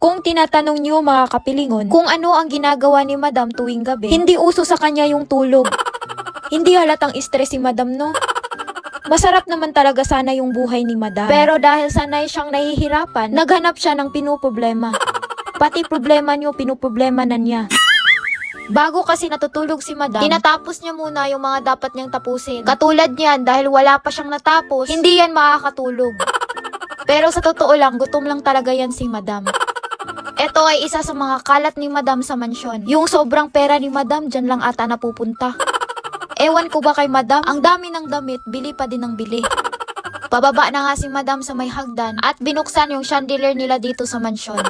Kung tinatanong niyo mga kapilingon kung ano ang ginagawa ni Madam tuwing gabi, hindi uso sa kanya yung tulog. hindi halatang stress si Madam, no? Masarap naman talaga sana yung buhay ni Madam. Pero dahil sanay siyang nahihirapan, naghanap siya ng pinuproblema. Pati problema niyo, pinuproblema na niya. Bago kasi natutulog si Madam, tinatapos niya muna yung mga dapat niyang tapusin. Katulad niyan, dahil wala pa siyang natapos, hindi yan makakatulog. Pero sa totoo lang, gutom lang talaga yan si Madam. Ito ay isa sa mga kalat ni Madam sa mansyon. Yung sobrang pera ni Madam, dyan lang ata napupunta. Ewan ko ba kay Madam, ang dami ng damit, bili pa din ng bili. Pababa na nga si Madam sa may hagdan at binuksan yung chandelier nila dito sa mansyon.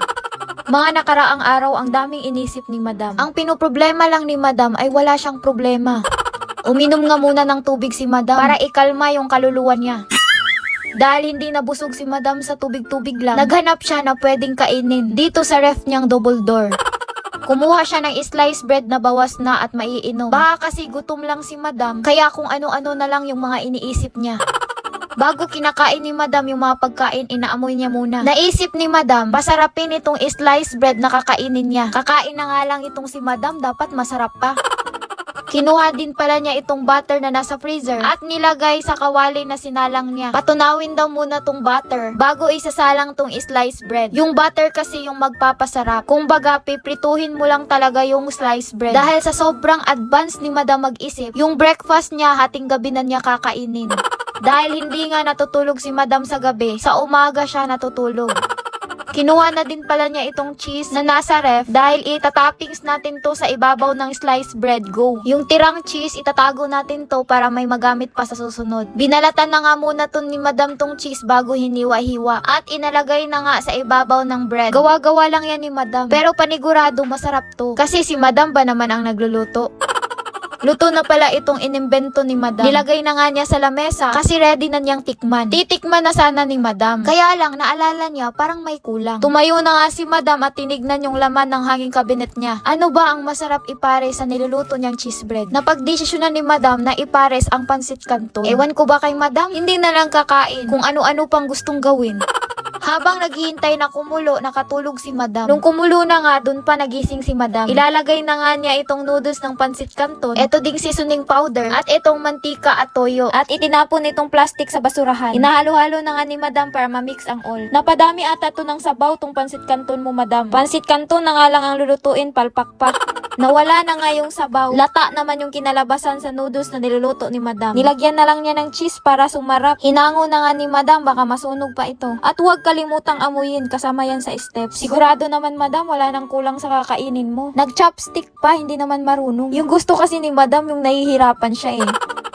Mga nakaraang araw ang daming inisip ni Madam. Ang pinoproblema lang ni Madam ay wala siyang problema. Uminom nga muna ng tubig si Madam para ikalma yung kaluluwa niya. Dahil hindi nabusog si Madam sa tubig-tubig lang, naghanap siya na pwedeng kainin dito sa ref niyang double door. Kumuha siya ng sliced bread na bawas na at maiinom. Baka kasi gutom lang si Madam, kaya kung ano-ano na lang yung mga iniisip niya. Bago kinakain ni Madam yung mga pagkain, inaamoy niya muna. Naisip ni Madam, pasarapin itong sliced bread na kakainin niya. Kakain na nga lang itong si Madam, dapat masarap pa. Kinuha din pala niya itong butter na nasa freezer at nilagay sa kawali na sinalang niya. Patunawin daw muna tong butter bago isasalang tong sliced bread. Yung butter kasi yung magpapasarap. Kung baga, piprituhin mo lang talaga yung sliced bread. Dahil sa sobrang advance ni Madam mag-isip, yung breakfast niya hating gabi na niya kakainin. Dahil hindi nga natutulog si Madam sa gabi, sa umaga siya natutulog. Kinuha na din pala niya itong cheese na nasa ref dahil itatoppings natin to sa ibabaw ng sliced bread. Go! Yung tirang cheese, itatago natin to para may magamit pa sa susunod. Binalatan na nga muna to ni madam tong cheese bago hiniwa-hiwa at inalagay na nga sa ibabaw ng bread. Gawa-gawa lang yan ni madam. Pero panigurado masarap to. Kasi si madam ba naman ang nagluluto? Luto na pala itong inimbento ni Madam. Nilagay na nga niya sa lamesa kasi ready na niyang tikman. Titikman na sana ni Madam. Kaya lang, naalala niya parang may kulang. Tumayo na nga si Madam at tinignan yung laman ng hanging kabinet niya. Ano ba ang masarap ipare sa niluluto niyang cheese bread? Napagdesisyonan ni Madam na ipares ang pansit canton. Ewan ko ba kay Madam? Hindi na lang kakain kung ano-ano pang gustong gawin. Habang naghihintay na kumulo, nakatulog si Madam. Nung kumulo na nga, dun pa nagising si Madam. Ilalagay na nga niya itong noodles ng pansit canton, eto ding seasoning powder, at itong mantika at toyo. At itinapon itong plastic sa basurahan. Inahalo-halo na nga ni Madam para mamix ang all. Napadami ata to ng sabaw tong pansit canton mo, Madam. Pansit canton na nga lang ang lulutuin, palpakpak. Nawala na nga yung sabaw. Lata naman yung kinalabasan sa noodles na niluluto ni Madam. Nilagyan na lang niya ng cheese para sumarap. Hinango na nga ni Madam baka masunog pa ito. At huwag kalimutang amuyin kasama yan sa steps. Sigurado naman Madam wala nang kulang sa kakainin mo. Nag-chopstick pa, hindi naman marunong. Yung gusto kasi ni Madam yung nahihirapan siya eh.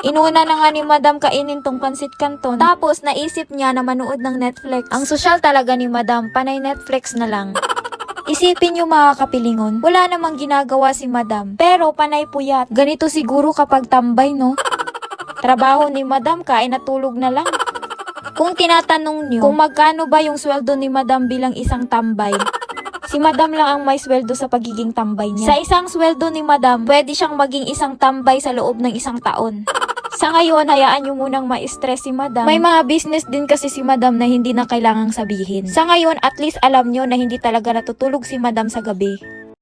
Inuna na nga ni Madam kainin tong pansit canton. Tapos naisip niya na manood ng Netflix. Ang sosyal talaga ni Madam, panay Netflix na lang. Isipin nyo mga kapilingon, wala namang ginagawa si madam, pero panay puyat. Ganito siguro kapag tambay, no? Trabaho ni madam, kain at tulog na lang. Kung tinatanong nyo, kung magkano ba yung sweldo ni madam bilang isang tambay, Si madam lang ang may sweldo sa pagiging tambay niya. Sa isang sweldo ni madam, pwede siyang maging isang tambay sa loob ng isang taon. Sa ngayon, hayaan nyo munang ma-stress si madam. May mga business din kasi si madam na hindi na kailangang sabihin. Sa ngayon, at least alam nyo na hindi talaga natutulog si madam sa gabi.